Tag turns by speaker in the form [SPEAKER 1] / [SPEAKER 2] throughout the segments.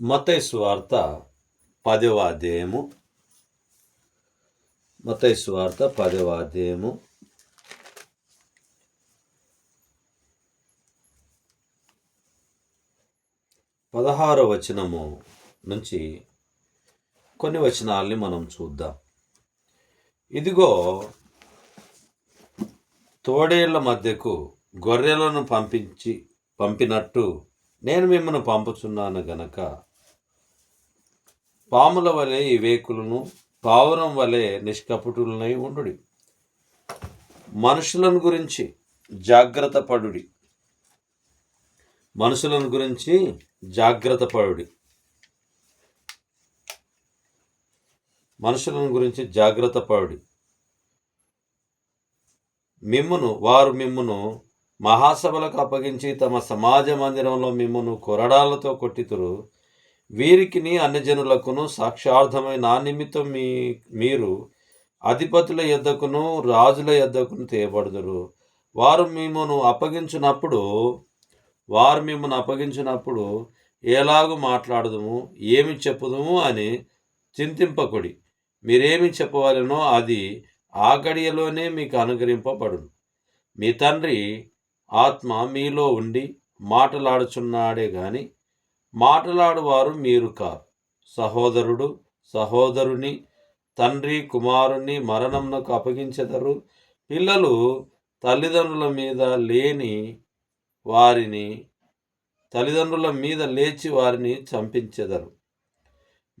[SPEAKER 1] మతైసు వార్త పదవ అధ్యాయము. మతైసు వార్త పదవ అధ్యాయము. పదహారో వచనము నుంచి కొన్ని వచనాల్ని మనం చూద్దాం. ఇదిగో తోడేళ్ళ మధ్యకు గొర్రెలను పంపించి పంపినట్టు నేను మిమ్మల్ని పంపుచున్నాను గనక పాముల వలె ఈ వేకులను పావురం వలె నిష్కపటులనై ఉండుడి. మనుషులను గురించి జాగ్రత్త పడుడి. మనుషులను గురించి జాగ్రత్త పడుడి. మనుషులను గురించి జాగ్రత్త పడుడి. మిమ్మును వారు మిమ్మును మహాసభలకు అప్పగించి తమ సమాజ మందిరంలో మిమ్మను కొరడాలతో కొట్టితురు. వీరికిని అన్యజనులకును సాక్షార్థమై నా నిమిత్తం మీ మీరు అధిపతుల యొద్దకును రాజుల యొద్దకును తేయబడుదురు. వారు మిమ్మను అప్పగించినప్పుడు వారు మిమ్మల్ని అప్పగించినప్పుడు ఎలాగూ మాట్లాడదుము ఏమి చెప్పుదుము అని చింతింపకుడి. మీరేమి చెప్పవలనో అది ఆ గడియలోనే మీకు అనుగ్రహింపబడును. మీ తండ్రి ఆత్మ మీలో ఉండి మాటలాడుచున్నాడే గాని మాటలాడువారు మీరు కారు సహోదరుడు సహోదరుని తండ్రి కుమారుని మరణంనకు అప్పగించెదరు. పిల్లలు తల్లిదండ్రుల మీద లేని వారిని తల్లిదండ్రుల మీద లేచి వారిని చంపించెదరు.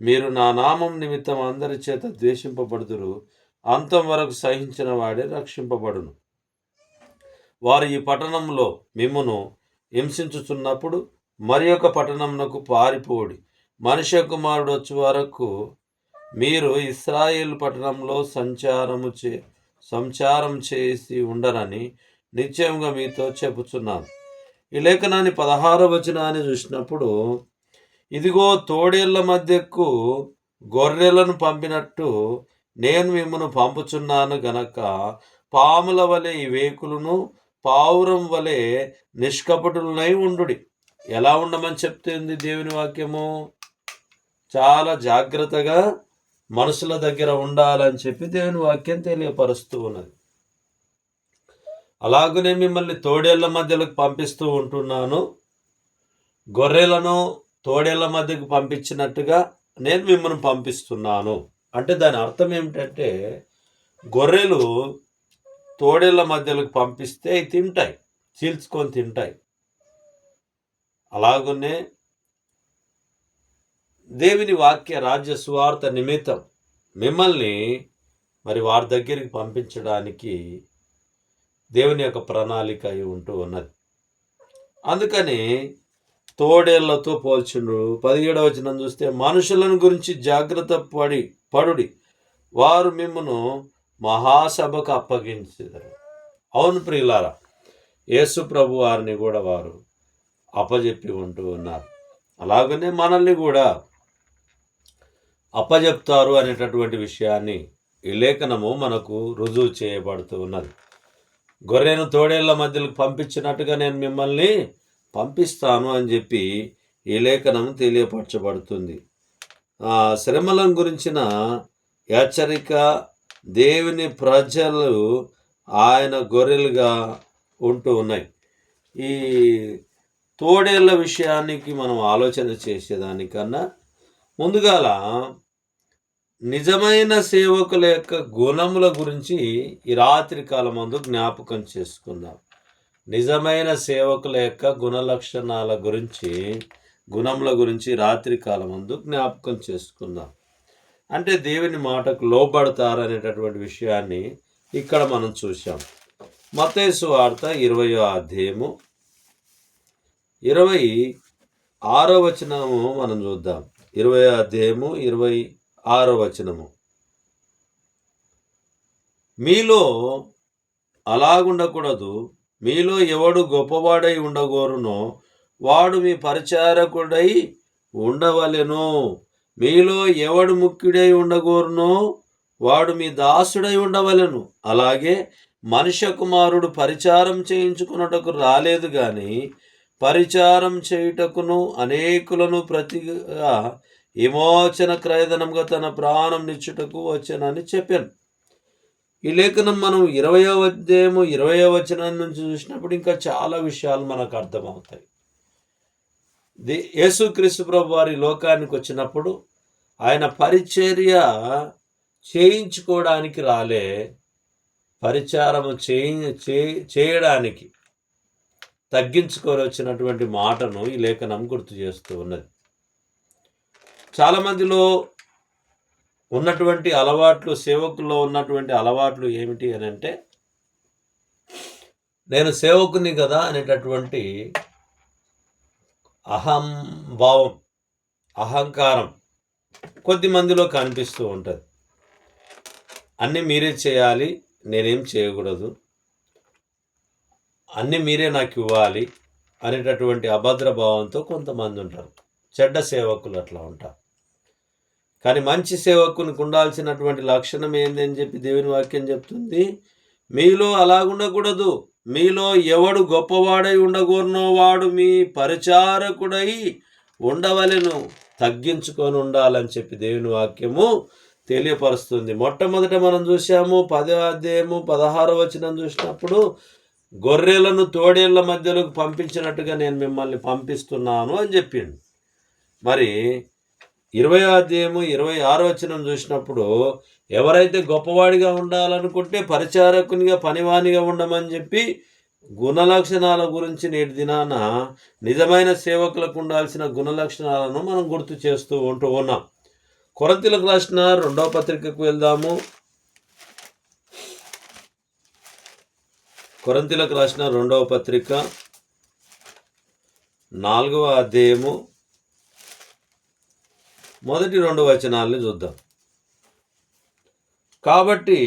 [SPEAKER 1] మీరు నా నామం నిమిత్తం అందరి చేత ద్వేషింపబడుదురు. అంతం వరకు సహించిన వాడే రక్షింపబడును. వారు ఈ పట్టణంలో మిమ్మును హింసించుచున్నప్పుడు మరి ఒక పట్టణంనకు పారిపోడి మనుష్య కుమారుడు వచ్చే వరకు మీరు ఇస్రాయేల్ పట్టణంలో సంచారము చే సంచారం చేసి ఉండరని నిశ్చయంగా మీతో చెబుతున్నాను ఈ లేఖనాన్ని పదహార వచనాన్ని చూసినప్పుడు ఇదిగో తోడేళ్ళ మధ్యకు గొర్రెలను పంపినట్టు నేను మిమ్మను పంపుచున్నాను గనక పాముల వలె ఈ వేకులను పావురం వలె నిష్కపటులనై ఉండుడి. ఎలా ఉండమని చెప్తుంది దేవుని వాక్యము? చాలా జాగ్రత్తగా మనసుల దగ్గర ఉండాలని చెప్పి దేవుని వాక్యం తెలియపరుస్తూ ఉన్నది. అలాగనే మిమ్మల్ని తోడేళ్ళ మధ్యలోకి పంపిస్తూ ఉంటున్నాను. గొర్రెలను తోడేళ్ళ మధ్యకు పంపించినట్టుగా నేను మిమ్మల్ని పంపిస్తున్నాను. అంటే దాని అర్థం ఏమిటంటే గొర్రెలు తోడేళ్ళ మధ్యలోకి పంపిస్తే అవి తింటాయి చీల్చుకొని తింటాయి. అలాగనే దేవుని వాక్య రాజ్య సువార్త నిమిత్తం మిమ్మల్ని మరి వారి దగ్గరికి పంపించడానికి దేవుని యొక్క ప్రణాళిక అయి ఉంటూ ఉన్నది. అందుకని తోడేళ్ళతో పోల్చుండ్రు. పదిహేడవ వచనం చూస్తే మనుషులను గురించి జాగ్రత్త పడి పడుడి. వారు మిమ్మను మహాసభకు అప్పగించారు అవును ప్రియులారా యేసు ప్రభు వారిని కూడా వారు అప్పజెప్పి ఉంటూ ఉన్నారు. అలాగనే మనల్ని కూడా అప్పజెప్తారు అనేటటువంటి విషయాన్ని ఈ లేఖనము మనకు రుజువు చేయబడుతూ ఉన్నది. గొర్రెను తోడేళ్ళ మధ్యలో పంపించినట్టుగా నేను మిమ్మల్ని పంపిస్తాను అని చెప్పి ఈ లేఖనం తెలియపరచబడుతుంది. శ్రమలను శ్రమలం గురించిన హెచ్చరిక దేవుని ప్రజలు ఆయన గొర్రెలుగా ఉంటూ ఉన్నాయి. ఈ తోడేళ్ళ విషయానికి మనం ఆలోచన చేసేదానికన్నా ముందుగాల నిజమైన సేవకుల యొక్క గుణముల గురించి ఈ రాత్రి కాలమందు జ్ఞాపకం చేసుకుందాం. నిజమైన సేవకుల యొక్క గుణ లక్షణాల గురించి గుణముల గురించి రాత్రి కాలమందు జ్ఞాపకం చేసుకుందాం. అంటే దేవుని మాటకు లోబడతారనేటటువంటి విషయాన్ని ఇక్కడ మనం చూసాం మతేసు వార్త ఇరవయో అధ్యాయము. ఇరవై ఆరో వచనము మనం చూద్దాం. ఇరవై అధ్యాయము ఇరవై ఆరో వచనము. మీలో అలాగుండకూడదు. మీలో ఎవడు గొప్పవాడై ఉండగోరునో వాడు మీ పరిచారకుడై ఉండవలెను. మీలో ఎవడు ముఖ్యుడై ఉండగోరునో వాడు మీ దాసుడై ఉండవలెను. అలాగే మనుష్య కుమారుడు పరిచారం చేయించుకున్నటకు రాలేదు గాని పరిచారం చేయుటకును అనేకులను ప్రతిగా విమోచన క్రయధనంగా తన ప్రాణం నిచ్చుటకు వచ్చానని చెప్పాను. ఈ లేఖనం మనం ఇరవయో అధ్యాయము ఇరవయో వచనం నుంచి చూసినప్పుడు ఇంకా చాలా విషయాలు మనకు అర్థమవుతాయి. ది యేసుక్రీస్తు ప్రభు వారి లోకానికి వచ్చినప్పుడు ఆయన పరిచర్య చేయించుకోవడానికి రాలే పరిచారము చేయి చేయడానికి తగ్గించుకొని వచ్చినటువంటి మాటను ఈ లేఖనం గుర్తు చేస్తూ ఉన్నది. చాలామందిలో ఉన్నటువంటి అలవాట్లు సేవకుల్లో ఉన్నటువంటి అలవాట్లు ఏమిటి అని అంటే నేను సేవకుని కదా అనేటటువంటి అహం భావం అహంకారం కొద్దిమందిలో కనిపిస్తూ ఉంటుంది. అన్నీ మీరే చేయాలి నేనేం చేయకూడదు. అన్నీ మీరే నాకు ఇవ్వాలి అనేటటువంటి అభద్ర భావంతో కొంతమంది ఉంటారు. చెడ్డ సేవకులు అట్లా ఉంటారు. కానీ మంచి సేవకునికి ఉండాల్సినటువంటి లక్షణం ఏందని చెప్పి దేవుని వాక్యం చెప్తుంది. మీలో అలాగుండకూడదు. మీలో ఎవడు గొప్పవాడై ఉండగోరునో వాడు మీ పరిచారకుడై ఉండవలెను. తగ్గించుకొని ఉండాలని చెప్పి దేవుని వాక్యము తెలియపరుస్తుంది. మొట్టమొదట మనం చూసాము పదో అధ్యాయము పదహారో వచనం చూసినప్పుడు గొర్రెలను తోడేళ్ళ మధ్యలోకి పంపించినట్టుగా నేను మిమ్మల్ని పంపిస్తున్నాను అని చెప్పిండు. మరి ఇరవై అధ్యాయము ఇరవై ఆరో వచనం చూసినప్పుడు ఎవరైతే గొప్పవాడిగా ఉండాలనుకుంటే పరిచారకునిగా పనివానిగా ఉండమని చెప్పి గుణలక్షణాల గురించి నేటి దినాన నిజమైన సేవకులకు ఉండాల్సిన గుణలక్షణాలను మనం గుర్తు చేస్తూ ఉంటూ ఉన్నాం. కొరంతిలకు రాసిన రెండవ పత్రికకు వెళ్దాము. కొరంతిలకు రాసిన రెండవ పత్రిక నాలుగవ అధ్యాయము. మొదటి రెండు వచనాలని చూద్దాం. కాబట్టి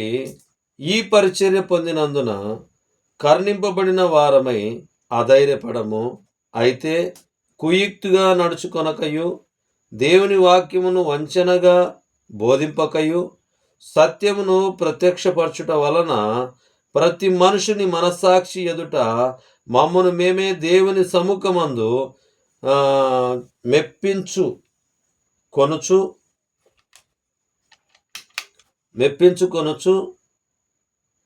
[SPEAKER 1] ఈ పరిచర్య పొందినందున కర్ణింపబడిన వారమై అధైర్యపడము. అయితే కుయుక్తిగా నడుచుకొనకయు దేవుని వాక్యమును వంచనగా బోధింపకయు సత్యమును ప్రత్యక్షపరచుట వలన ప్రతి మనుషుని మనస్సాక్షి ఎదుట మమ్మను మేమే దేవుని సముఖమందు మెప్పించు కొనుచు మెప్పించుకొనొచ్చు.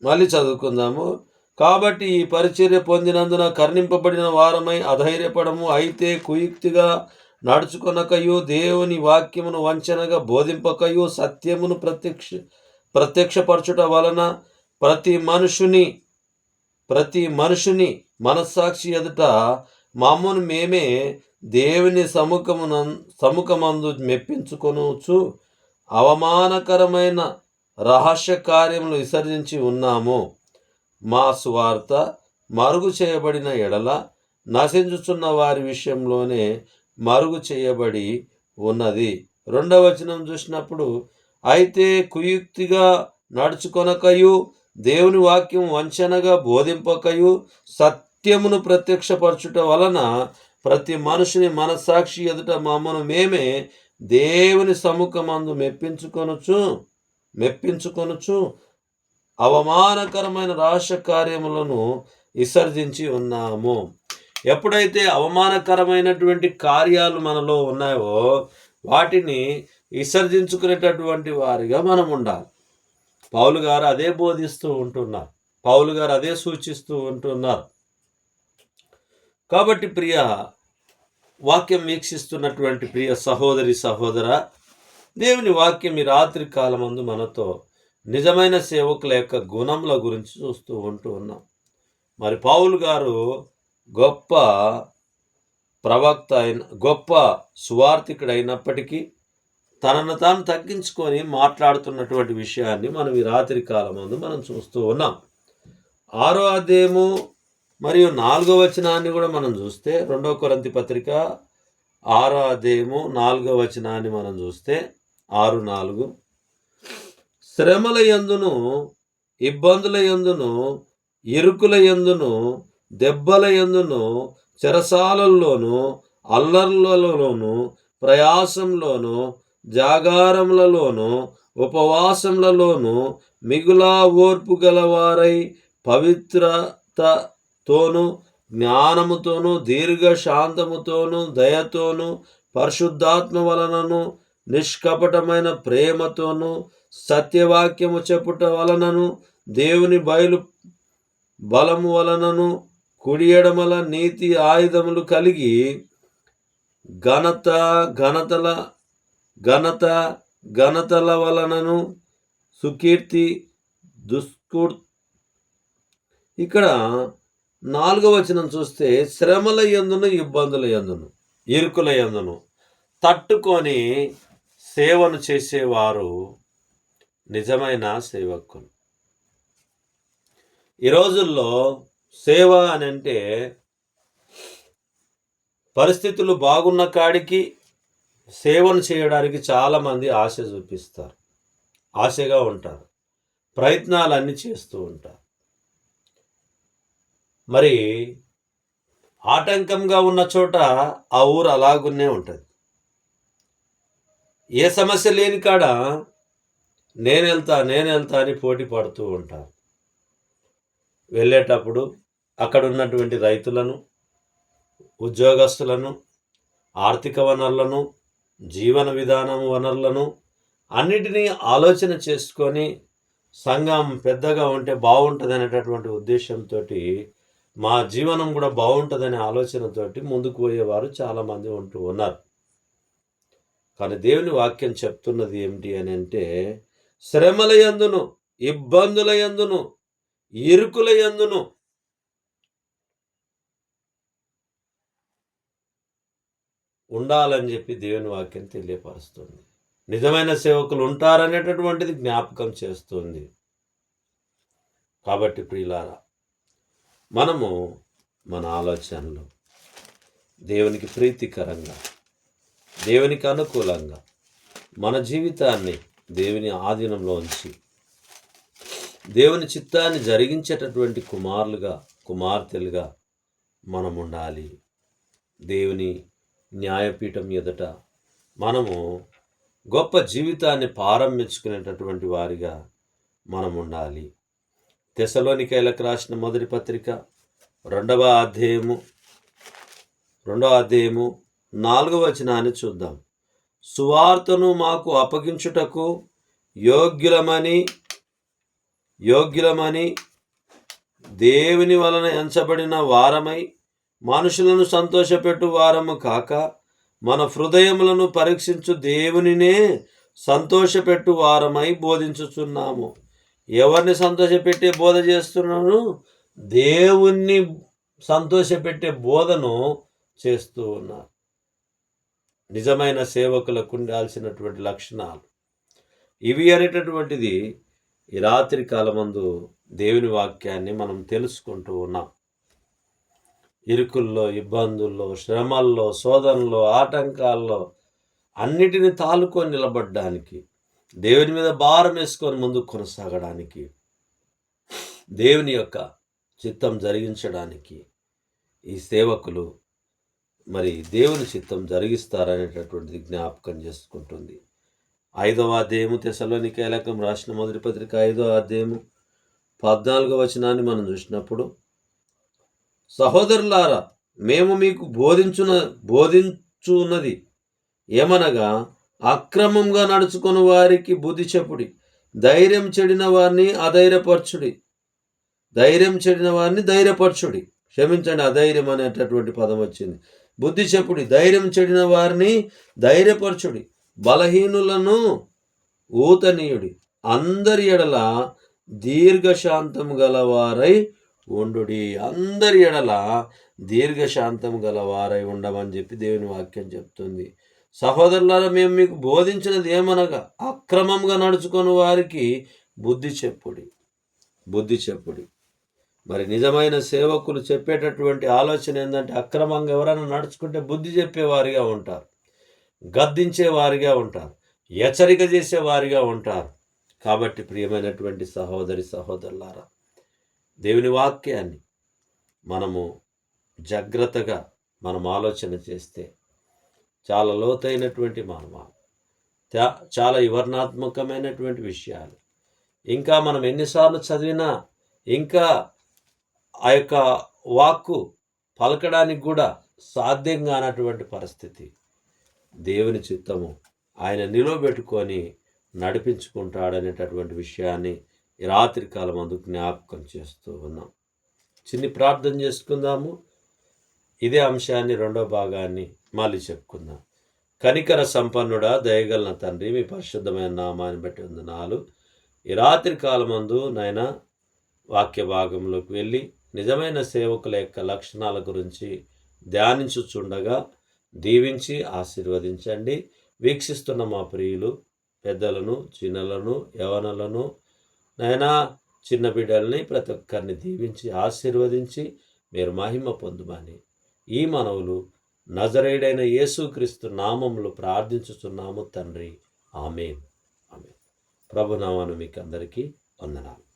[SPEAKER 1] మళ్ళీ చదువుకుందాము. కాబట్టి ఈ పరిచర్య పొందినందున కర్ణింపబడిన వారమై అధైర్యపడము. అయితే కుయుక్తిగా నడుచుకొనకయు దేవుని వాక్యమును వంచనగా బోధింపకయు సత్యమును ప్రత్యక్ష ప్రత్యక్షపరచుట వలన ప్రతి మనుషుని ప్రతి మనుషుని మనస్సాక్షి ఎదుట మమ్మను మేమే దేవుని సముఖమున సముఖమందు మెప్పించుకొనవచ్చు అవమానకరమైన రహస్య కార్యములు విసర్జించి ఉన్నాము. మా సువార్త మరుగు చేయబడిన ఎడల నశించుచున్న వారి విషయంలోనే మరుగు చేయబడి ఉన్నది. రెండవ వచనం చూసినప్పుడు అయితే కుయుక్తిగా నడుచుకొనకయు దేవుని వాక్యం వంచనగా బోధింపకయు సత్యమును ప్రత్యక్షపరచుట వలన ప్రతి మనుషుని మనస్సాక్షి ఎదుట మమ్మను మేమే దేవుని సముఖమందు మెప్పించుకొనుచు మెప్పించుకొనుచు అవమానకరమైన రాష్ట్ర కార్యములను విసర్జించి ఉన్నాము. ఎప్పుడైతే అవమానకరమైనటువంటి కార్యాలు మనలో ఉన్నాయో వాటిని విసర్జించుకునేటటువంటి వారిగా మనం ఉండాలి పౌలు గారు అదే బోధిస్తూ ఉంటున్నారు. పౌలు గారు అదే సూచిస్తూ ఉంటున్నారు. కాబట్టి ప్రియ వాక్యం వీక్షిస్తున్నటువంటి ప్రియ సహోదరి సహోదర దేవుని వాక్యం ఈ రాత్రి కాలమందు మనతో నిజమైన సేవకుల యొక్క గుణముల గురించి చూస్తూ ఉంటూ ఉన్నాం. మరి పావులు గారు గొప్ప ప్రవక్త అయిన గొప్ప సువార్థికుడు అయినప్పటికీ తనను తాను తగ్గించుకొని మాట్లాడుతున్నటువంటి విషయాన్ని మనం ఈ రాత్రి కాలమందు మనం చూస్తూ ఉన్నాం. ఆరో అధ్యాయము మరియు నాలుగో వచనాన్ని కూడా మనం చూస్తే రెండో కొరంతి పత్రిక ఆరో అధ్యాయము నాలుగో వచనాన్ని మనం చూస్తే ఆరు నాలుగు. శ్రమల యందును ఇబ్బందుల యందును ఇరుకుల యందును దెబ్బల యందును చెరసాలల్లోనూ అల్లర్లలోను ప్రయాసంలోను జాగారములలోను ఉపవాసములలోను మిగులా ఓర్పు గలవారై పవిత్రతతోను జ్ఞానముతోను దీర్ఘ శాంతముతోను దయతోను పరిశుద్ధాత్మ వలనను నిష్కపటమైన ప్రేమతోను సత్యవాక్యము చెప్పుట వలనను దేవుని బయలు బలము వలనను కుడి ఎడమల నీతి ఆయుధములు కలిగి ఘనత ఘనతల ఘనత ఘనతల వలనను సుకీర్తి దుష్కూర్ ఇక్కడ నాలుగవ వచనం చూస్తే శ్రమల ఎందును ఇబ్బందుల ఎందును ఇరుకుల ఎందును తట్టుకొని సేవను చేసేవారు నిజమైన సేవకులు. ఈ రోజుల్లో సేవ అని అంటే పరిస్థితులు బాగున్న కాడికి సేవను చేయడానికి చాలామంది ఆశ చూపిస్తారు. ఆశగా ఉంటారు. ప్రయత్నాలన్నీ చేస్తూ ఉంటారు. మరి ఆటంకంగా ఉన్న చోట ఆ ఊరు అలాగునే ఉంటుంది. ఏ సమస్య లేని కాడ నేను వెళ్తా నేను వెళ్తా అని పోటీ పడుతూ ఉంటారు వెళ్ళేటప్పుడు అక్కడ ఉన్నటువంటి రైతులను ఉద్యోగస్తులను ఆర్థిక వనరులను జీవన విధానం వనరులను అన్నిటినీ ఆలోచన చేసుకొని సంఘం పెద్దగా ఉంటే బాగుంటుంది అనేటటువంటి ఉద్దేశంతో మా జీవనం కూడా బాగుంటుందనే ఆలోచనతోటి ముందుకు పోయేవారు చాలామంది ఉంటూ ఉన్నారు. కానీ దేవుని వాక్యం చెప్తున్నది ఏమిటి అని అంటే శ్రమల యందును ఇబ్బందుల యందును ఇరుకుల యందును. ఉండాలని చెప్పి దేవుని వాక్యం తెలియపరుస్తుంది. నిజమైన సేవకులు ఉంటారనేటటువంటిది జ్ఞాపకం చేస్తుంది. కాబట్టి ప్రియులారా మనము మన ఆలోచనలు దేవునికి ప్రీతికరంగా దేవునికి అనుకూలంగా మన జీవితాన్ని దేవుని ఆధీనంలో ఉంచి దేవుని చిత్తాన్ని జరిగించేటటువంటి కుమారులుగా కుమార్తెలుగా మనం ఉండాలి. దేవుని న్యాయపీఠం ఎదుట మనము గొప్ప జీవితాన్ని ప్రారంభించుకునేటటువంటి వారిగా మనం ఉండాలి. తెసలోనికైలకు రాసిన మొదటి పత్రిక రెండవ అధ్యాయము రెండవ అధ్యాయము నాలుగవ వచనాన్ని చూద్దాం. సువార్తను మాకు అప్పగించుటకు యోగ్యులమని యోగ్యులమని దేవుని వలన ఎంచబడిన వారమై మనుషులను సంతోషపెట్టు వారము కాక మన హృదయములను పరీక్షించు దేవునినే సంతోషపెట్టు వారమై బోధించుచున్నాము. ఎవరిని సంతోషపెట్టే బోధ చేస్తున్నాను? దేవుణ్ణి సంతోషపెట్టే బోధను చేస్తూ ఉన్నారు. నిజమైన సేవకులకు ఉండాల్సినటువంటి లక్షణాలు. ఇవి అనేటటువంటిది ఈ రాత్రి కాలమందు దేవుని వాక్యాన్ని మనం తెలుసుకుంటూ ఉన్నాం. ఇరుకుల్లో ఇబ్బందుల్లో శ్రమల్లో శోధనలో ఆటంకాల్లో అన్నిటిని తాలుకొని నిలబడడానికి దేవుని మీద భారం వేసుకొని ముందుకు కొనసాగడానికి దేవుని యొక్క చిత్తం జరిగించడానికి ఈ సేవకులు మరి దేవుని చిత్తం జరిగిస్తారనేటటువంటిది జ్ఞాపకం చేసుకుంటుంది. ఐదవ అధ్యాయము తెసలోని ఎలకం రాసిన మొదటి పత్రిక ఐదవ అధ్యాయము పద్నాలుగవ వచనాన్ని మనం చూసినప్పుడు సహోదరులారా మేము మీకు బోధించున బోధించున్నది ఏమనగా అక్రమంగా నడుచుకుని వారికి బుద్ధి చెప్పుడి ధైర్యం చెడిన వారిని అధైర్యపరచుడి ధైర్యం చెడిన వారిని ధైర్యపరచుడి. క్షమించండి అధైర్యం అనేటటువంటి పదం వచ్చింది. బుద్ధి చెప్పుడి ధైర్యం చెడిన వారిని ధైర్యపరచుడి బలహీనులను ఊతనీయుడి. అందరి ఎడల దీర్ఘశాంతం గలవారై ఉండుడి. అందరి ఎడల దీర్ఘశాంతం గలవారై ఉండమని చెప్పి దేవుని వాక్యం చెప్తుంది. సహోదరులారా మేము మీకు బోధించినది ఏమనగా అక్రమంగా నడుచుకుని వారికి బుద్ధి చెప్పుడి. బుద్ధి చెప్పుడి. మరి నిజమైన సేవకులు చెప్పేటటువంటి ఆలోచన ఏంటంటే అక్రమంగా ఎవరైనా నడుచుకుంటే బుద్ధి చెప్పేవారిగా ఉంటారు గద్దించే వారిగా ఉంటారు హెచ్చరిక చేసేవారిగా ఉంటారు. కాబట్టి ప్రియమైనటువంటి సహోదరి సహోదరులారా దేవుని వాక్యాన్ని మనము జాగ్రత్తగా మనం ఆలోచన చేస్తే చాలా లోతైనటువంటి మానవాలు చాలా వివరణాత్మకమైనటువంటి విషయాలు. ఇంకా మనం ఎన్నిసార్లు చదివినా ఇంకా ఆ యొక్క వాక్కు పలకడానికి కూడా సాధ్యం కానటువంటి పరిస్థితి. దేవుని చిత్తము ఆయన నిలవబెట్టుకొని నడిపించుకుంటాడనేటటువంటి విషయాన్ని రాత్రి కాలం అందు జ్ఞాపకం చేస్తూ ఉన్నాం. చిన్ని ప్రార్థన చేసుకుందాము. ఇదే అంశాన్ని రెండో భాగాన్ని మళ్ళీ చెప్పుకుందాం. కనికర సంపన్నుడా దయగలన తండ్రి మీ పరిశుద్ధమైన నామాన్ని బట్టి వందనాలు. ఈ రాత్రి కాలమందు నాయన వాక్య భాగంలోకి వెళ్ళి నిజమైన సేవకుల యొక్క లక్షణాల గురించి ధ్యానించుచుండగా దీవించి ఆశీర్వదించండి. వీక్షిస్తున్న మా ప్రియులు పెద్దలను చిన్నలను యవనలను నైనా చిన్న బిడ్డల్ని ప్రతి ఒక్కరిని దీవించి ఆశీర్వదించి మీరు మహిమ పొందుమని ఈ మనవులు నజరేడైన యేసుక్రీస్తు నామములు ప్రార్థించుచున్నాము తండ్రి. ఆమె ఆమె ప్రభునామాను మీకు అందరికీ వందనాలు.